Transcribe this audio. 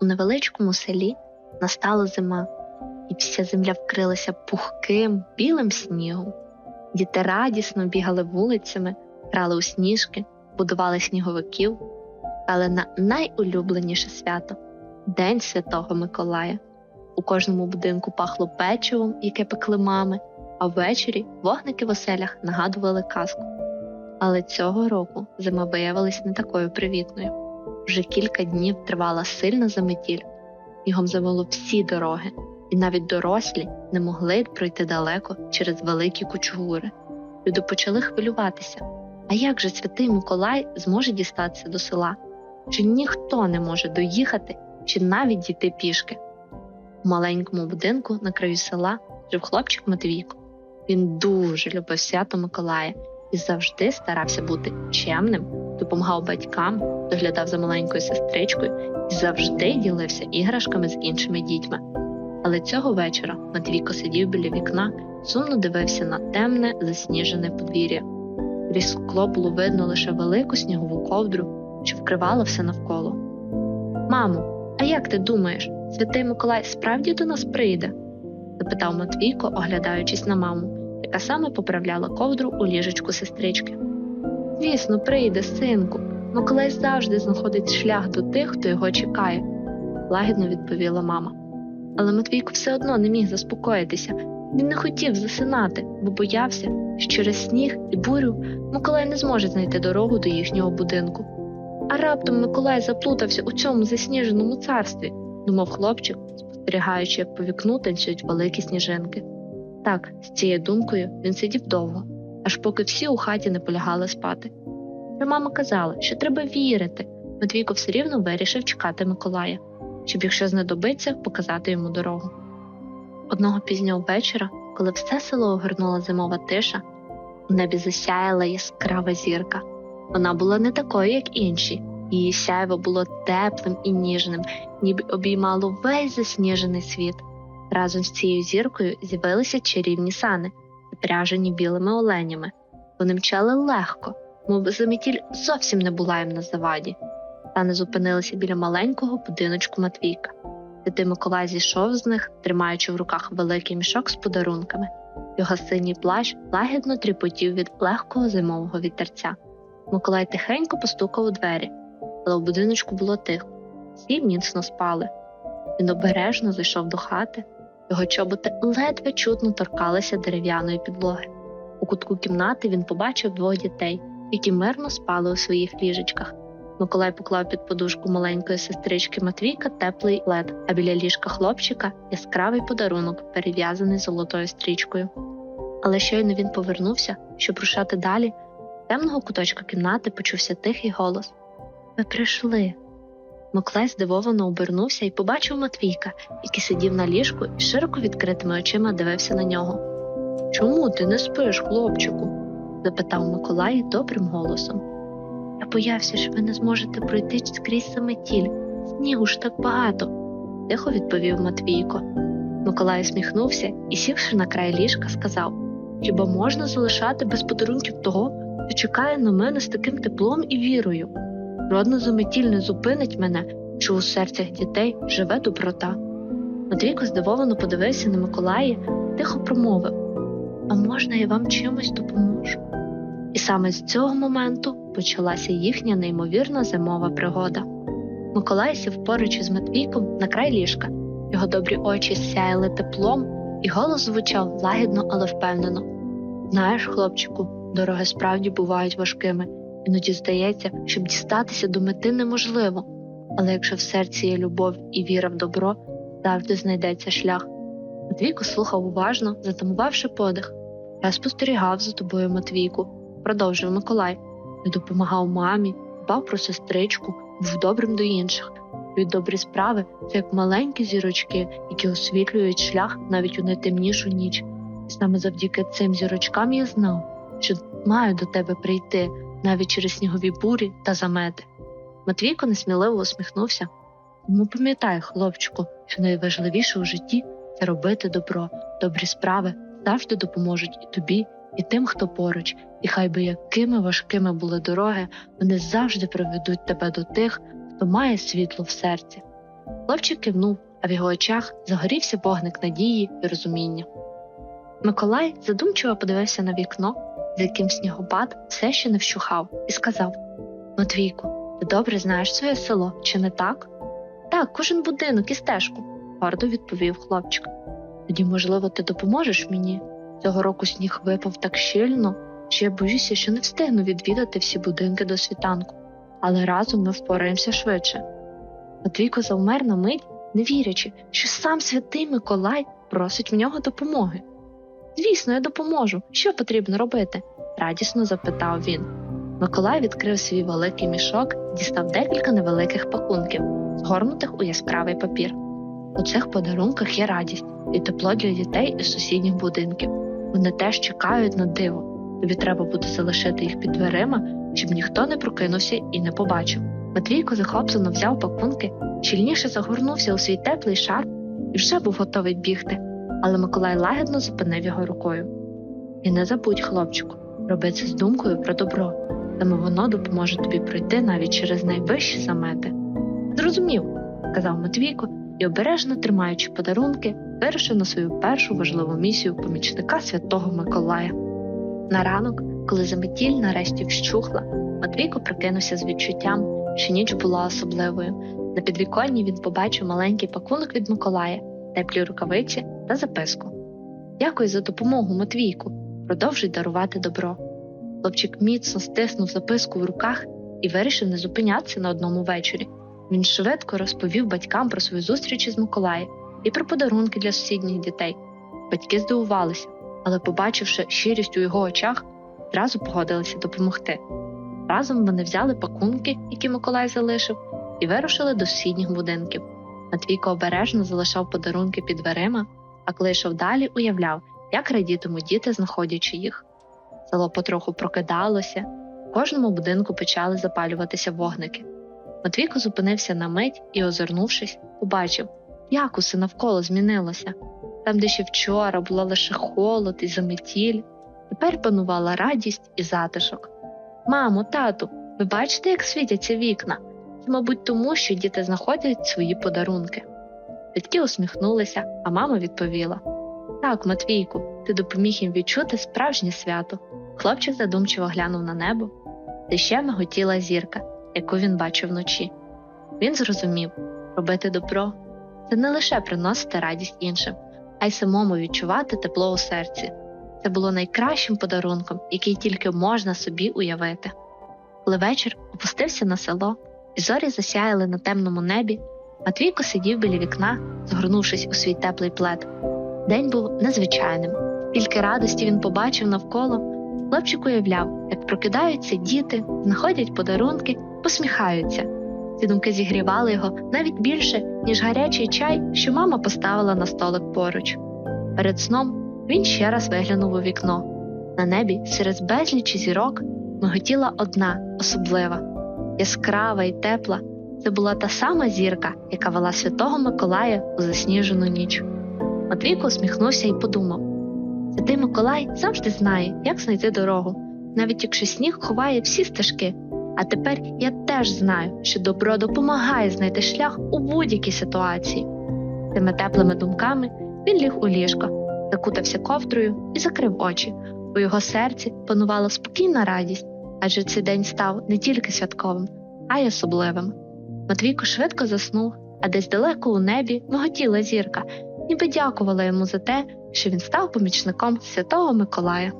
У невеличкому селі настала зима, і вся земля вкрилася пухким білим снігом. Діти радісно бігали вулицями, грали у сніжки, будували сніговиків, але на найулюбленіше свято День Святого Миколая. У кожному будинку пахло печивом, яке пекли мами, а ввечері вогники в оселях нагадували казку. Але цього року зима виявилась не такою привітною. Вже кілька днів тривала сильна заметіль, його замило всі дороги, і навіть дорослі не могли пройти далеко через великі кучугури. Люди почали хвилюватися. А як же святий Миколай зможе дістатися до села? Чи ніхто не може доїхати, чи навіть дійти пішки? У маленькому будинку на краю села жив хлопчик Матвійко. Він дуже любив свято Миколая і завжди старався бути чемним, допомагав батькам, доглядав за маленькою сестричкою і завжди ділився іграшками з іншими дітьми. Але цього вечора Матвійко сидів біля вікна, сумно дивився на темне, засніжене подвір'я. Крізь скло було видно лише велику снігову ковдру, що вкривала все навколо. Мамо, а як ти думаєш, святий Миколай справді до нас прийде? запитав Матвійко, оглядаючись на маму, яка саме поправляла ковдру у ліжечку сестрички. Звісно, прийде, синку. Миколай завжди знаходить шлях до тих, хто його чекає, лагідно відповіла мама. Але Матвійко все одно не міг заспокоїтися. Він не хотів засинати, бо боявся, що через сніг і бурю Миколай не зможе знайти дорогу до їхнього будинку. А раптом Миколай заплутався у цьому засніженому царстві, думав хлопчик, спостерігаючи, як по вікну танцюють великі сніжинки. Так, з цією думкою він сидів довго, аж поки всі у хаті не полягали спати. Та мама казала, що треба вірити. Матвійко все рівно вирішив чекати Миколая, щоб, якщо знадобиться, показати йому дорогу. Одного пізнього вечора, коли все село огорнула зимова тиша, у небі засяяла яскрава зірка. Вона була не такою, як інші. Її сяйво було теплим і ніжним, ніби обіймало весь засніжений світ. Разом з цією зіркою з'явилися чарівні сани, запряжені білими оленями. Вони мчали легко, мов заметіль зовсім не була їм на заваді. Сани зупинилися біля маленького будиночку Матвійка. Святий Миколай зійшов з них, тримаючи в руках великий мішок з подарунками. Його синій плащ лагідно тріпотів від легкого зимового вітерця. Миколай тихенько постукав у двері, але в будиночку було тихо. Всі міцно спали. Він обережно зайшов до хати, його чоботи ледве чутно торкалися дерев'яної підлоги. У кутку кімнати він побачив двох дітей, які мирно спали у своїх ліжечках. Миколай поклав під подушку маленької сестрички Матвійка теплий лед, а біля ліжка хлопчика яскравий подарунок, перев'язаний золотою стрічкою. Але щойно він повернувся, щоб рушати далі, з темного куточка кімнати почувся тихий голос Ви прийшли. Миколай здивовано обернувся і побачив Матвійка, який сидів на ліжку і широко відкритими очима дивився на нього. Чому ти не спиш, хлопчику? запитав Миколай добрим голосом. Я боявся, що ви не зможете пройти скрізь самотіль. Снігу ж так багато, тихо відповів Матвійко. Миколай усміхнувся і, сівши на край ліжка, сказав Хіба можна залишати без подарунків того, хто чекає на мене з таким теплом і вірою? Жодна заметіль не зупинить мене, що у серцях дітей живе доброта. Матвійко здивовано подивився на Миколая, тихо промовив А можна я вам чимось допоможу? І саме з цього моменту почалася їхня неймовірна зимова пригода. Миколай сів поруч із Матвійком на край ліжка, його добрі очі сяяли теплом, і голос звучав лагідно, але впевнено. Знаєш, хлопчику, дороги справді бувають важкими, іноді здається, щоб дістатися до мети неможливо, але якщо в серці є любов і віра в добро, завжди знайдеться шлях. Матвійко слухав уважно, затамувавши подих. Я спостерігав за тобою, Матвійку, продовжив Миколай. Не допомагав мамі, дбав про сестричку, був добрим до інших. Від добрі справи це як маленькі зірочки, які освітлюють шлях навіть у найтемнішу ніч. І саме завдяки цим зірочкам я знав, що маю до тебе прийти навіть через снігові бурі та замети. Матвійко несміливо усміхнувся. Тому пам'ятай, хлопчику, що найважливіше у житті це робити добро, добрі справи завжди допоможуть і тобі, і тим, хто поруч, і хай би якими важкими були дороги, вони завжди приведуть тебе до тих, хто має світло в серці. Хлопчик кивнув, а в його очах загорівся вогник надії і розуміння. Миколай задумчиво подивився на вікно, за яким снігопад все ще не вщухав, і сказав Матвійку, ти добре знаєш своє село, чи не так? Так, кожен будинок і стежку, гордо відповів хлопчик. Тоді, можливо, ти допоможеш мені? Цього року сніг випав так щільно, що я боюся, що не встигну відвідати всі будинки до світанку, але разом ми впораємося швидше. Матвійко завмер на мить, не вірячи, що сам святий Миколай просить в нього допомоги. Звісно, я допоможу. Що потрібно робити? радісно запитав він. Миколай відкрив свій великий мішок, дістав декілька невеликих пакунків, згорнутих у яскравий папір. У цих подарунках є радість і тепло для дітей із сусідніх будинків. Вони теж чекають на диво. Тобі треба буде залишити їх під дверима, щоб ніхто не прокинувся і не побачив. Матвійко захоплено взяв пакунки, щільніше загорнувся у свій теплий шар і вже був готовий бігти, але Миколай лагідно зупинив його рукою. І не забудь, хлопчику, роби це з думкою про добро, саме воно допоможе тобі пройти навіть через найвищі замети. Зрозумів, сказав Матвійко і, обережно тримаючи подарунки, вирушив на свою першу важливу місію помічника святого Миколая. На ранок, коли заметіль нарешті вщухла, Матвійко прокинувся з відчуттям, що ніч була особливою. На підвіконні він побачив маленький пакунок від Миколая, теплі рукавиці та записку. Дякую за допомогу, Матвійку. Продовжуй дарувати добро. Хлопчик міцно стиснув записку в руках і вирішив не зупинятися на одному вечорі. Він швидко розповів батькам про свою зустріч із Миколаєм і про подарунки для сусідніх дітей. Батьки здивувалися, але, побачивши щирість у його очах, одразу погодилися допомогти. Разом вони взяли пакунки, які Миколай залишив, і вирушили до сусідніх будинків. Матвійко обережно залишав подарунки під дверима, а коли йшов далі, уявляв, як радітимуть діти, знаходячи їх. Село потроху прокидалося, в кожному будинку почали запалюватися вогники. Матвійко зупинився на мить і, озирнувшись, побачив, як усе навколо змінилося. Там, де ще вчора була лише холод і заметіль, тепер панувала радість і затишок. Мамо, тату, ви бачите, як світяться вікна? Мабуть, тому, що діти знаходять свої подарунки. Батьки усміхнулися, а мама відповіла: Так, Матвійку, ти допоміг їм відчути справжнє свято. Хлопчик задумчиво глянув на небо, де ще миготіла зірка, яку він бачив вночі. Він зрозумів, робити добро це не лише приносити радість іншим, а й самому відчувати тепло у серці. Це було найкращим подарунком, який тільки можна собі уявити. Коли вечір опустився на село, зорі засяяли на темному небі, Матвійко сидів біля вікна, згорнувшись у свій теплий плед. День був незвичайним. Скільки радості він побачив навколо, хлопчик уявляв, як прокидаються діти, знаходять подарунки, посміхаються. Ці думки зігрівали його навіть більше, ніж гарячий чай, що мама поставила на столик поруч. Перед сном він ще раз виглянув у вікно. На небі серед безлічі зірок миготіла одна особлива, яскрава і тепла. Це була та сама зірка, яка вела святого Миколая у засніжену ніч. Матвійко усміхнувся і подумав: Святий Миколай завжди знає, як знайти дорогу, навіть якщо сніг ховає всі стежки. А тепер я теж знаю, що добро допомагає знайти шлях у будь-якій ситуації. Тими теплими думками він ліг у ліжко, закутався ковдрою і закрив очі. У його серці панувала спокійна радість, адже цей день став не тільки святковим, а й особливим. Матвійко швидко заснув, а десь далеко у небі миготіла зірка, ніби дякувала йому за те, що він став помічником святого Миколая.